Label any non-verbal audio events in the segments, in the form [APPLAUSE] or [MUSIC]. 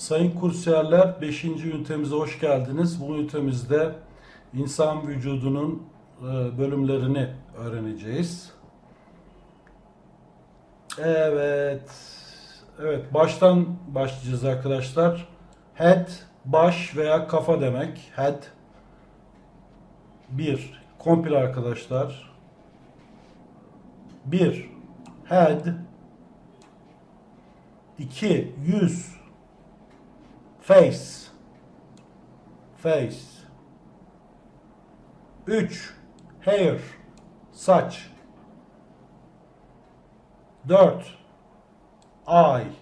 Sayın kursiyerler 5. ünitemize hoş geldiniz. Bu ünitemizde insan vücudunun e, bölümlerini öğreneceğiz. Evet. Evet, baştan başlayacağız arkadaşlar. Head, baş veya kafa demek. Head. Bir, komple arkadaşlar. Bir, head. İki, yüz. Face. Face. Üç, hair. Saç. Dört, eye.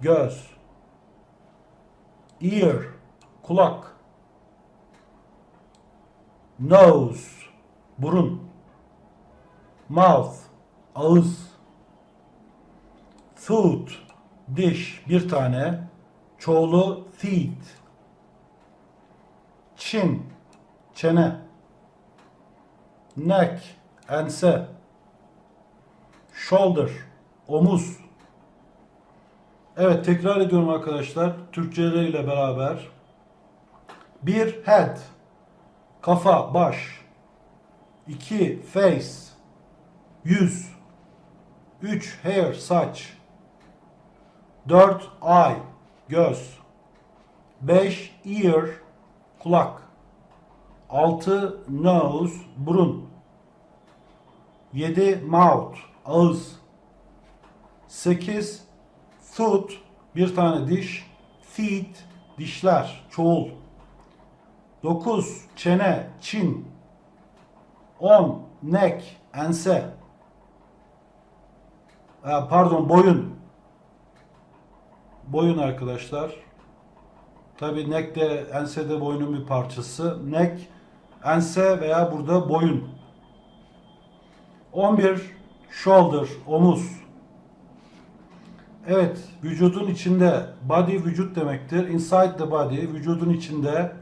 Göz. Ear. Kulak. Nose. Burun. Mouth. Ağız. Tooth. Diş. Bir tane. Çoğulu teeth. Chin. Çene. Neck. Ense. Shoulder. Omuz. Evet tekrar ediyorum arkadaşlar. Türkçeleriyle beraber. Bir head. Kafa, baş. 2 face. Yüz. 3 hair, saç. 4 eye, göz. 5 ear, kulak. 6 nose, burun. 7 mouth, ağız. 8 tooth, bir tane diş. Teeth, dişler, çoğul. 9 çene, çin. 10 neck, ense. Ee, Pardon boyun. Boyun arkadaşlar. Tabi neck de ense de boynun bir parçası. Neck, ense veya burada boyun. 11 shoulder, omuz. Evet, vücudun içinde body vücut demektir. Inside the body, vücudun içinde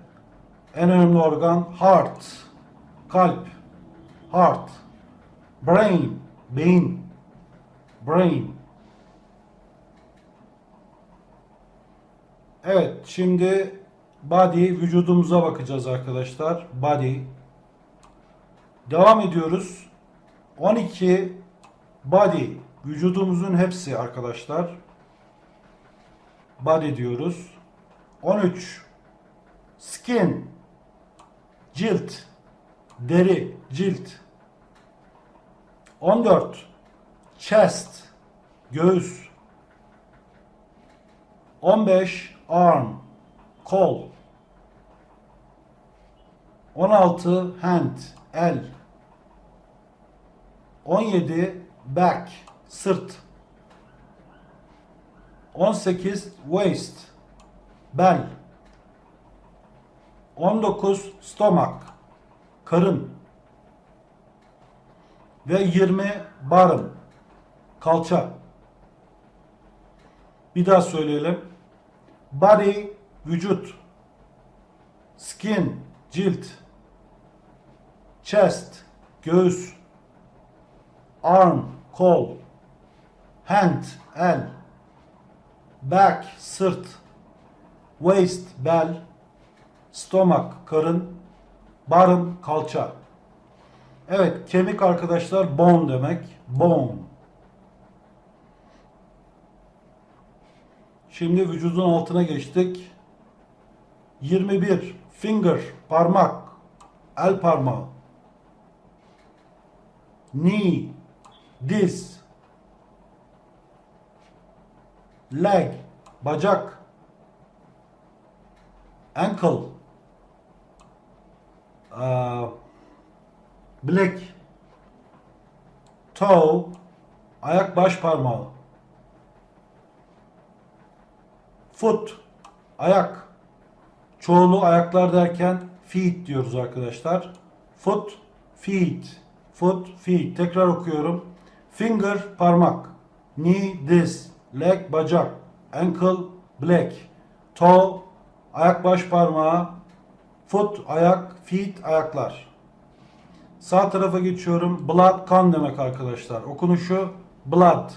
en önemli organ heart, kalp, heart, brain, beyin, brain. Evet, şimdi body vücudumuza bakacağız arkadaşlar. Body. Devam ediyoruz. 12 body vücudumuzun hepsi arkadaşlar. Body diyoruz. 13 skin cilt deri cilt 14 chest göğüs 15 arm kol. 16 hand el. 17 back sırt. 18 waist bel. 19 stomach karın. Ve 20 barın kalça. Bir daha söyleyelim. Body vücut. Skin cilt. Chest göğüs. Arm kol. Hand el. Back sırt. Waist bel. Stomach karın. Barın kalça. Evet kemik arkadaşlar bone demek. Bone. Şimdi vücudun altına geçtik. 21 finger parmak el parmağı. Knee diz. Leg bacak. Ankle Aa, Black toe ayak baş parmağı foot ayak. Çoğulu ayaklar derken feet diyoruz arkadaşlar. Foot feet. Foot feet. Tekrar okuyorum. Finger parmak. Knee diz leg bacak. Ankle black. Toe ayak baş parmağı. Foot ayak. Feet ayaklar. Sağ tarafa geçiyorum. Blood kan demek arkadaşlar. Okunuşu blood.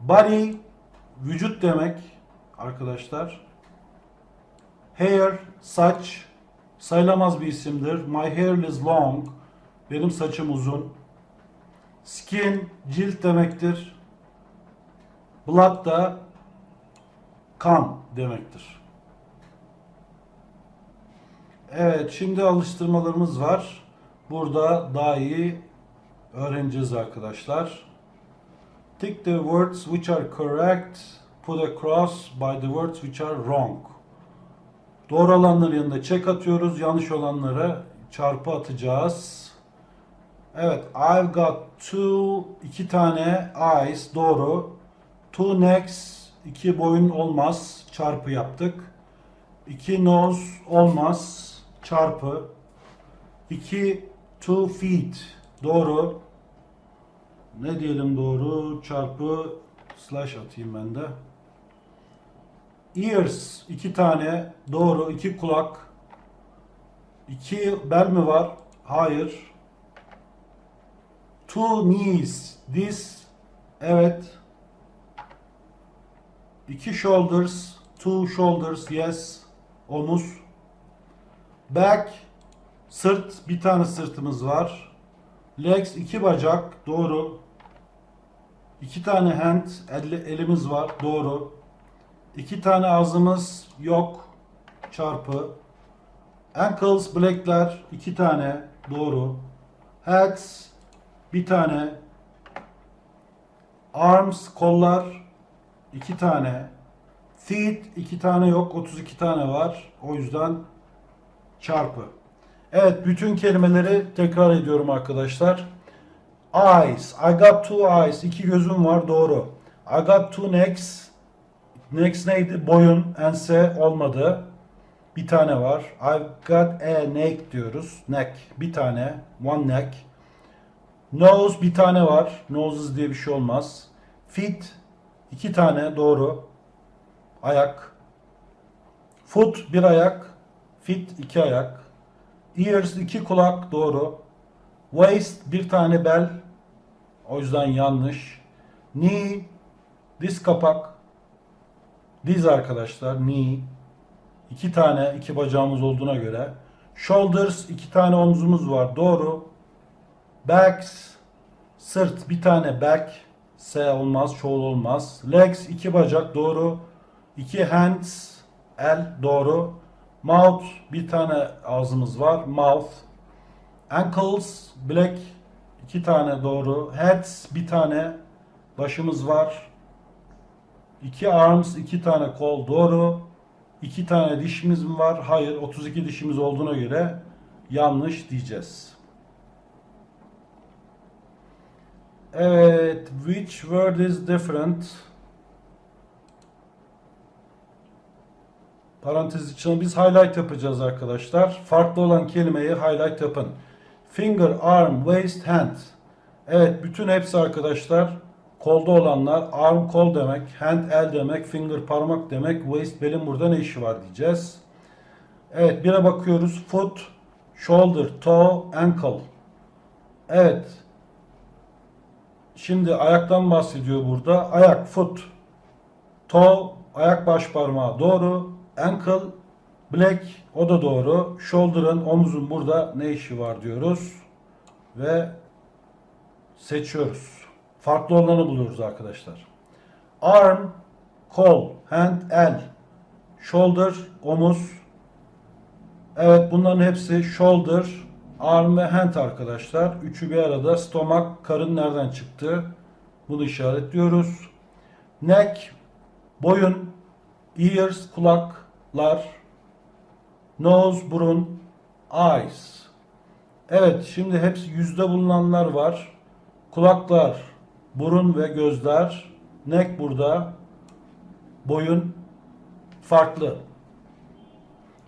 Body vücut demek. arkadaşlar. Hair, saç, sayılamaz bir isimdir. My hair is long. Benim saçım uzun. Skin, cilt demektir. Blood da kan demektir. Evet, şimdi alıştırmalarımız var. Burada daha iyi öğreneceğiz arkadaşlar. Tick the words which are correct, put a cross by the words which are wrong. Doğru olanların yanında check atıyoruz, yanlış olanlara çarpı atacağız. Evet, I've got two, iki tane eyes, doğru. Two necks, iki boyun olmaz, çarpı yaptık. İki nose olmaz, çarpı. İki two feet, doğru. Ne diyelim doğru, çarpı slash atayım ben de. Ears, iki tane, doğru, iki kulak. İki bel mi var? Hayır. Two knees, diz, evet. İki shoulders, two shoulders, yes. Omuz. Back, sırt, bir tane sırtımız var. Legs, iki bacak, doğru. İki tane hand, elimiz var, doğru. İki tane ağzımız yok, çarpı. Ankles, bilekler, iki tane, doğru. Hands, bir tane. Arms, kollar, iki tane. Feet, iki tane yok, 32 tane var. O yüzden çarpı. Evet, bütün kelimeleri tekrar ediyorum arkadaşlar. Eyes, I got two eyes, iki gözüm var, doğru. I got two necks, necks neydi? Boyun, ense olmadı. Bir tane var. I've got a neck diyoruz. Neck, bir tane. One neck. Nose, bir tane var. Noses diye bir şey olmaz. Feet, iki tane, doğru. Ayak. Foot, bir ayak. Feet, iki ayak. Ears, iki kulak, doğru. Waist, bir tane bel. O yüzden yanlış. Knee, diz kapak. Diz arkadaşlar, knee. İki tane, iki bacağımız olduğuna göre. Shoulders, iki tane omzumuz var. Doğru. Backs, sırt, bir tane back. S olmaz, shoulder olmaz. Legs, iki bacak. Doğru. İki hands, el. Doğru. Mouth, bir tane ağzımız var. Mouth. Ankles, bilek, iki tane doğru. Heads, bir tane başımız var. İki arms, iki tane kol doğru. İki tane dişimiz mi var? Hayır. 32 dişimiz olduğuna göre yanlış diyeceğiz. Evet. Which word is different? Parantez içine biz highlight yapacağız arkadaşlar. Farklı olan kelimeyi highlight yapın. Finger, arm, waist, hand. Evet bütün hepsi arkadaşlar kolda olanlar. Arm kol demek, hand el demek, finger parmak demek, waist belin burada ne işi var diyeceğiz. Evet bire bakıyoruz. Foot, shoulder, toe, ankle. Evet. Şimdi ayaktan bahsediyor burada. Ayak, foot, toe, ayak baş parmağı doğru. Ankle, black o da doğru. Shoulder'ın, omuzun burada ne işi var diyoruz. Ve seçiyoruz. Farklı olanı buluyoruz arkadaşlar. Arm, kol, hand, el. Shoulder, omuz. Evet bunların hepsi shoulder, arm ve hand arkadaşlar. Üçü bir arada. Stomak, karın nereden çıktı? Bunu işaretliyoruz. Neck, boyun, ears, kulaklar, nose, burun, eyes. Evet şimdi hepsi yüzde bulunanlar var. Kulaklar, burun ve gözler. Neck burada. Boyun farklı.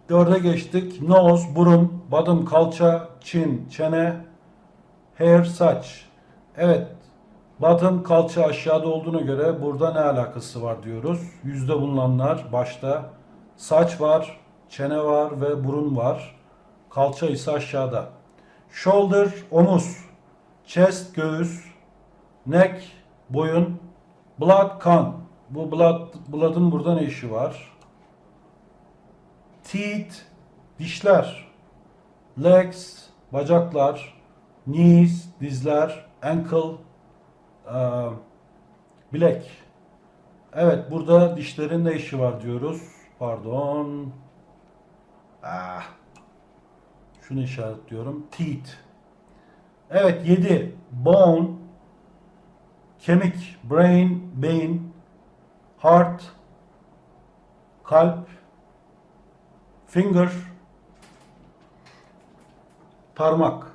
Dörde geçtik. Nose, burun, bottom, kalça, chin, çene, hair, saç. Evet. Bottom, kalça aşağıda olduğuna göre burada ne alakası var diyoruz. Yüzde bulunanlar başta. Saç var, çene var ve burun var. Kalça ise aşağıda. Shoulder, omuz. Chest, göğüs. Neck, boyun. Blood, kan. Bu blood, blood'ın burada ne işi var? Teeth, dişler. Legs, bacaklar. Knees, dizler. Ankle, eee, bilek. Evet, burada dişlerin ne işi var diyoruz. Pardon. Ah. Şunu işaretliyorum. Teeth. Evet 7. Bone. Kemik. Brain. Beyin. Heart. Kalp. Finger. Parmak.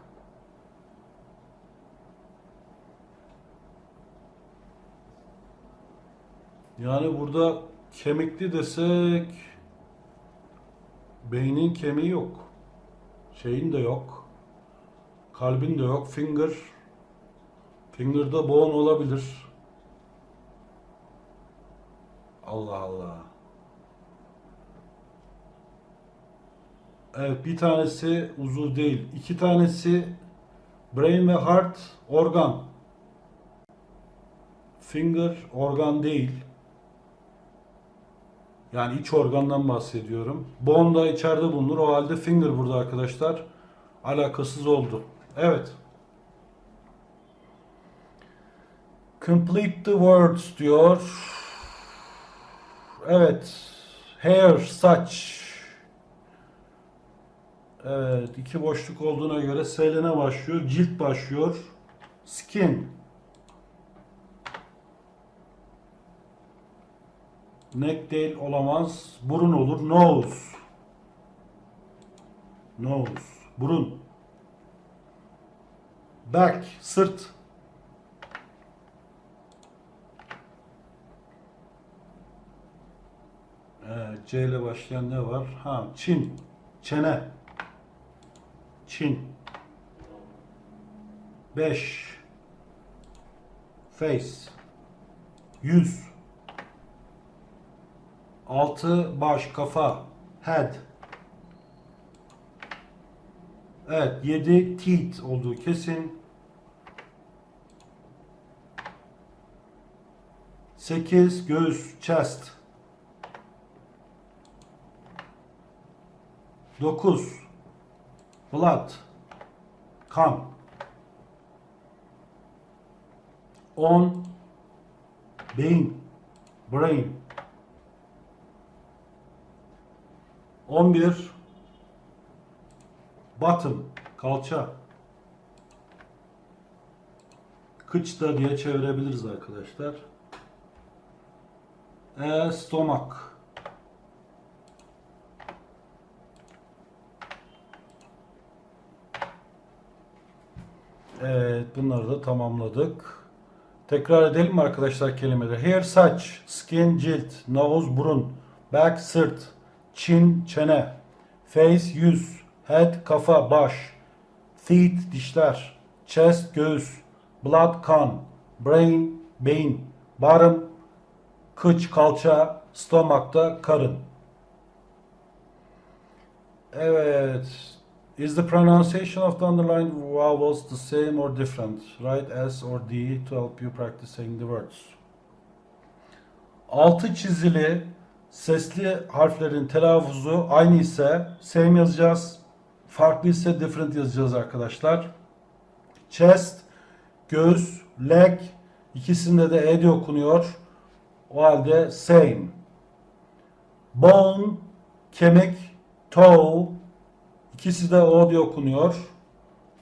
Yani burada kemikli desek beynin kemiği yok. Şeyin de yok. Kalbin de yok. Finger. Finger'da bone olabilir. Allah Allah. Evet bir tanesi uzuv değil. İki tanesi brain ve heart organ. Finger organ değil. Yani iç organdan bahsediyorum. Bone da içeride bulunur. O halde finger burada arkadaşlar. Alakasız oldu. Evet. Complete the words diyor. Evet. Hair, saç. Evet. iki boşluk olduğuna göre seline başlıyor. Cilt başlıyor. Skin. Neck değil olamaz. Burun olur. Nose. Nose. Burun. Back. Sırt. C ile başlayan ne var? Ha, çin. Çene. Çin. 5. Face. Yüz. 6 baş, kafa, head. Evet, 7 teeth olduğu kesin. 8 göğüs, chest. 9 blood, kan. 10 beyin, brain. 11 bottom kalça kıçta diye çevirebiliriz arkadaşlar. E stomach Evet bunları da tamamladık. Tekrar edelim mi arkadaşlar kelimeleri? Hair saç, skin cilt, nose burun, back sırt, chin çene, face yüz, head kafa baş, teeth dişler, chest göğüs, blood kan, brain beyin, bottom kıç kalça, stomach da karın. Evet. Is the pronunciation of the underlined vowels the same or different? Write S or D to help you practice saying the words. Altı çizili sesli harflerin telaffuzu aynı ise same yazacağız. Farklı ise different yazacağız arkadaşlar. Chest, göğüs, leg ikisinde de e diye okunuyor. O halde same. Bone, kemik, toe ikisi de o diye okunuyor.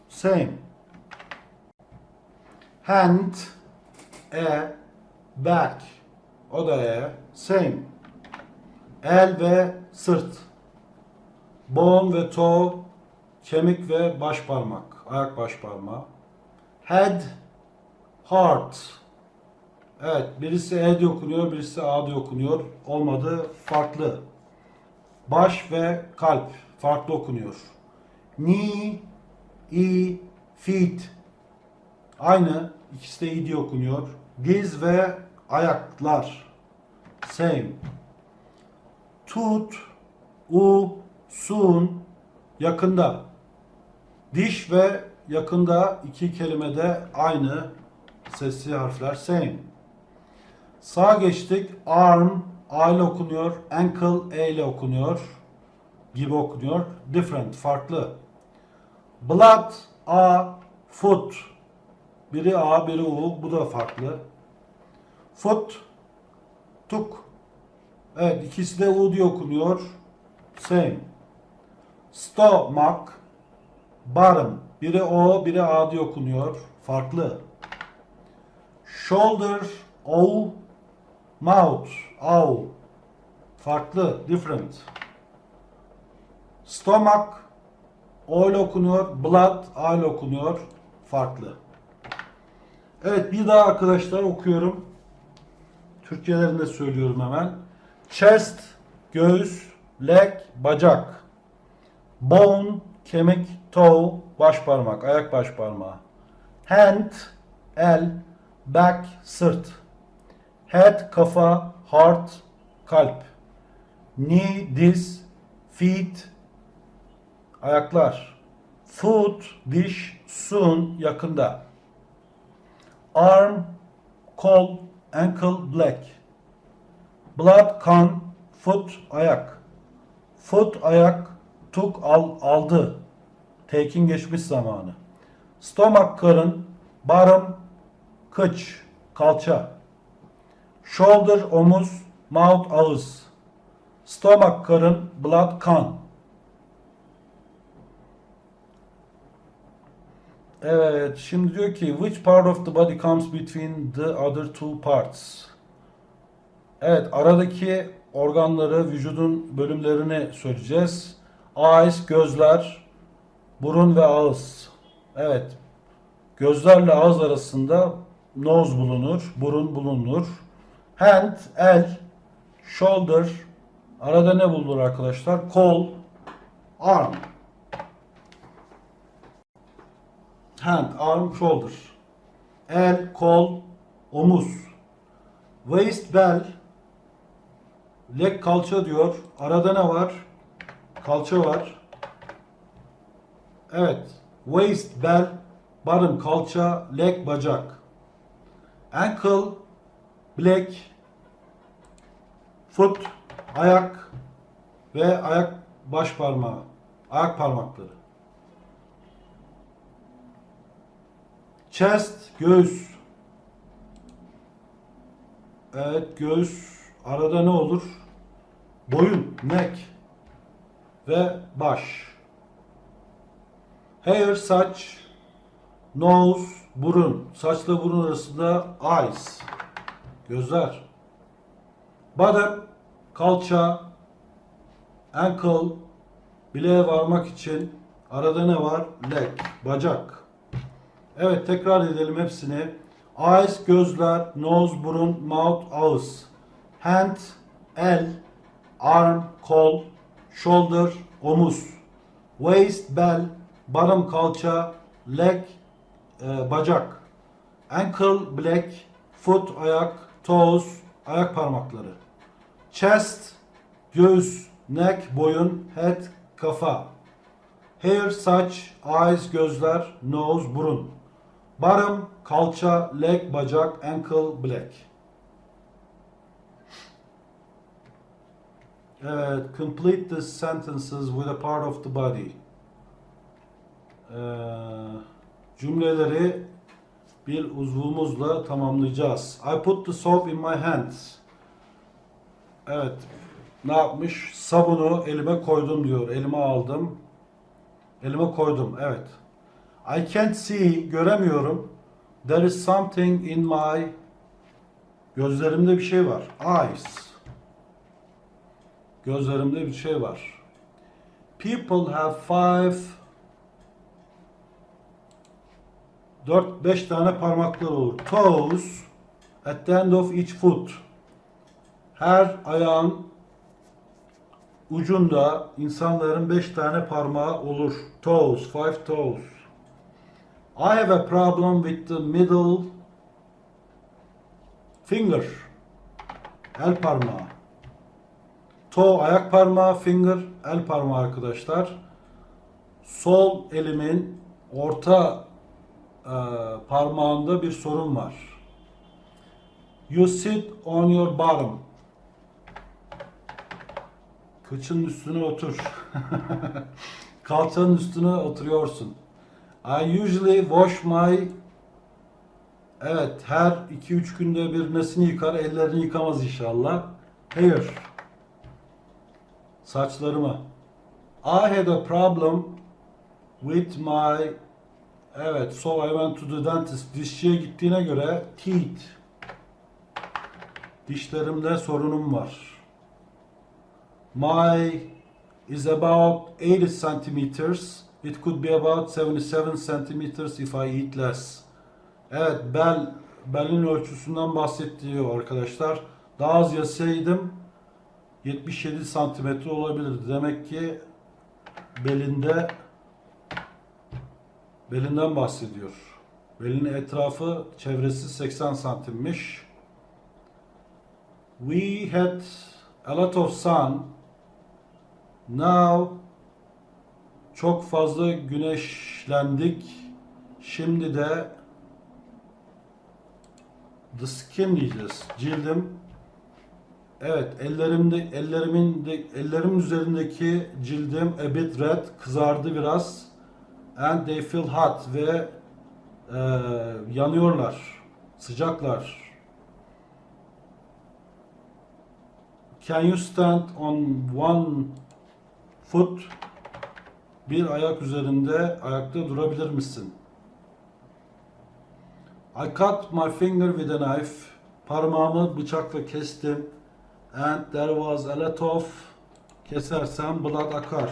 Same. Hand, e, back. O da e. Same. El ve sırt. Bone ve toe, kemik ve baş parmak. Ayak baş parmağı. Head, heart. Evet, birisi E diye okunuyor, birisi A diye okunuyor. Olmadı, farklı. Baş ve kalp farklı okunuyor. Knee, e, feet. Aynı, ikisi de i diye okunuyor. Diz ve ayaklar. Same. Tooth, u, soon, yakında. Diş ve yakında iki kelimede aynı sesli harfler same. Sağa geçtik. Arm A ile okunuyor. Ankle E ile okunuyor. Gibi okunuyor. Different, farklı. Blood A, foot. Biri A, biri U. Bu da farklı. Foot, tuk. Evet, ikisi de U diye okunuyor. Same. Stomach, bottom. Biri O, biri A diye okunuyor. Farklı. Shoulder, O, mouth, O. Farklı, different. Stomach, O ile okunuyor. Blood, A ile okunuyor. Farklı. Evet, bir daha arkadaşlar okuyorum. Türkçelerini de söylüyorum hemen. Chest, göğüs, leg, bacak. Bone, kemik, toe, baş parmak, ayak baş parmağı. Hand, el, back, sırt. Head, kafa, heart, kalp. Knee, diz, feet, ayaklar. Foot, diş, soon, yakında. Arm, kol, ankle, black. Blood, kan, foot, ayak. Foot, ayak, took, al, aldı. Taking geçmiş zamanı. Stomach, karın. Bottom, kıç, kalça. Shoulder, omuz. Mouth, ağız. Stomach, karın. Blood, kan. Evet, şimdi diyor ki which part of the body comes between the other two parts? Evet, aradaki organları, vücudun bölümlerini söyleyeceğiz. Eyes, gözler, burun ve ağız. Evet, gözlerle ağız arasında nose bulunur, burun bulunur. Hand, el, shoulder, arada ne bulunur arkadaşlar? Kol, arm. Hand, arm, shoulder. El, kol, omuz. Waist, bel. Leg, kalça diyor. Arada ne var? Kalça var. Evet. Waist, bel, bottom, kalça, leg, bacak. Ankle, black, foot, ayak ve ayak baş parmağı. Ayak parmakları. Chest, göğüs. Evet, göğüs. Arada ne olur? Boyun, neck. Ve baş. Hair, saç. Nose, burun. Saçla burun arasında eyes. Gözler. Bottom, kalça. Ankle, bileğe varmak için arada ne var? Leg, bacak. Evet tekrar edelim hepsini. Eyes, gözler, nose, burun, mouth, ağız. Hand, el, arm, kol, shoulder, omuz. Waist, bel, bottom, kalça, leg, e, bacak. Ankle, black, foot, ayak, toes, ayak parmakları. Chest, göğüs, neck, boyun, head, kafa. Hair, saç, eyes, gözler, nose, burun. Bottom, kalça, leg, bacak, ankle, black. Evet, complete the sentences with a part of the body. Ee, cümleleri bir uzvumuzla tamamlayacağız. I put the soap in my hands. Evet, ne yapmış? Sabunu elime koydum diyor. Elime aldım. Elime koydum. Evet. I can't see, göremiyorum. There is something in my gözlerimde bir şey var. Eyes. Gözlerimde bir şey var. People have five dört beş tane parmakları olur. Toes at the end of each foot. Her ayağın ucunda insanların beş tane parmağı olur. Toes, five toes. I have a problem with the middle finger. El parmağı. Toe ayak parmağı, finger el parmağı arkadaşlar. Sol elimin orta e, parmağında bir sorun var. You sit on your bottom. Kıçın üstüne otur. [LAUGHS] Kalçanın üstüne oturuyorsun. I usually wash my Evet, her 2-3 günde bir nesini yıkar, ellerini yıkamaz inşallah. Hair. Saçlarımı. I had a problem with my Evet, so I went to the dentist. Dişçiye gittiğine göre teeth. Dişlerimde sorunum var. My is about 80 centimeters. It could be about 77 centimeters if I eat less. Evet, bel belin ölçüsünden bahsediyor arkadaşlar. Daha az yeseydim 77 santimetre olabilirdi. Demek ki belinde belinden bahsediyor. Belin etrafı çevresi 80 santimmiş. We had a lot of sun. Now çok fazla güneşlendik. Şimdi de the skin diyeceğiz. Cildim. Evet, ellerimde ellerimin de, ellerimin üzerindeki cildim a bit red kızardı biraz. And they feel hot ve e, yanıyorlar. Sıcaklar. Can you stand on one foot? Bir ayak üzerinde ayakta durabilir misin? I cut my finger with a knife. Parmağımı bıçakla kestim. And there was a lot of kesersem blood akar.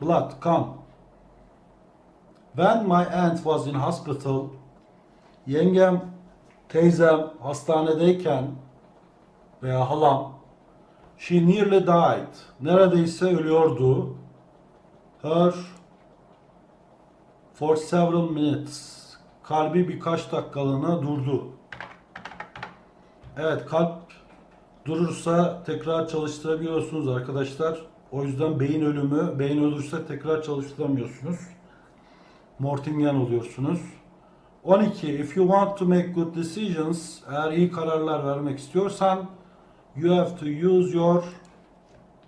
Blood, kan. When my aunt was in hospital, yengem, teyzem hastanedeyken veya halam, she nearly died. Neredeyse ölüyordu. Her for several minutes. Kalbi birkaç dakikalığına durdu. Evet kalp durursa tekrar çalıştırabiliyorsunuz arkadaşlar. O yüzden beyin ölümü, beyin ölürse tekrar çalıştıramıyorsunuz. Mortingen oluyorsunuz. 12. If you want to make good decisions, eğer iyi kararlar vermek istiyorsan, you have to use your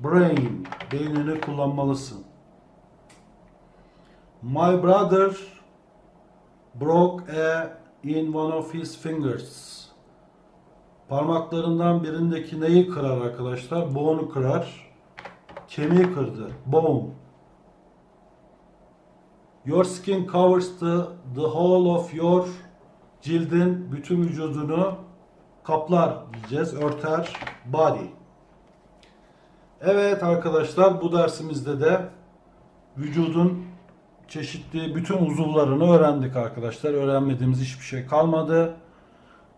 brain. Beynini kullanmalısın. My brother broke a in one of his fingers. Parmaklarından birindeki neyi kırar arkadaşlar? Bone'u kırar. Kemiği kırdı. Bone. Your skin covers the, the whole of your cildin bütün vücudunu kaplar diyeceğiz. Örter. Body. Evet arkadaşlar bu dersimizde de vücudun çeşitli bütün uzuvlarını öğrendik arkadaşlar. Öğrenmediğimiz hiçbir şey kalmadı.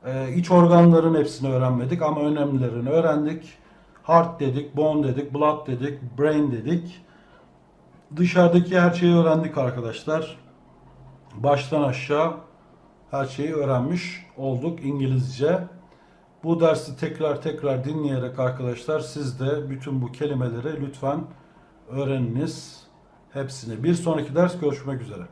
Ee, iç organların hepsini öğrenmedik ama önemlilerini öğrendik. Heart dedik, bone dedik, blood dedik, brain dedik. Dışarıdaki her şeyi öğrendik arkadaşlar. Baştan aşağı her şeyi öğrenmiş olduk İngilizce. Bu dersi tekrar tekrar dinleyerek arkadaşlar siz de bütün bu kelimeleri lütfen öğreniniz. Hepsini. Bir sonraki ders görüşmek üzere.